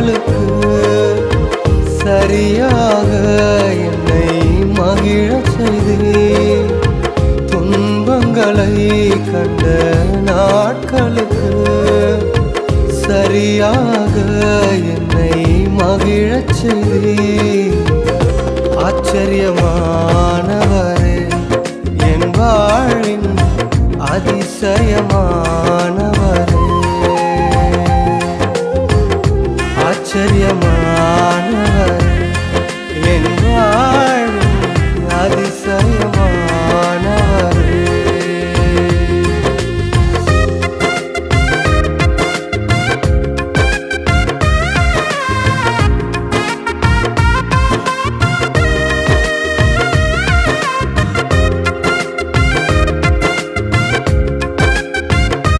குரலுக்கு சரியாக என்னை மகிழ செய்தேன் துன்பங்களை கண்ட நாட்களுக்கு சரியாக என்னை மகிழச் செய்தேன் ஆச்சரியமானவரே என் வாழின் அதிசயமான ఆశ్చర్యమా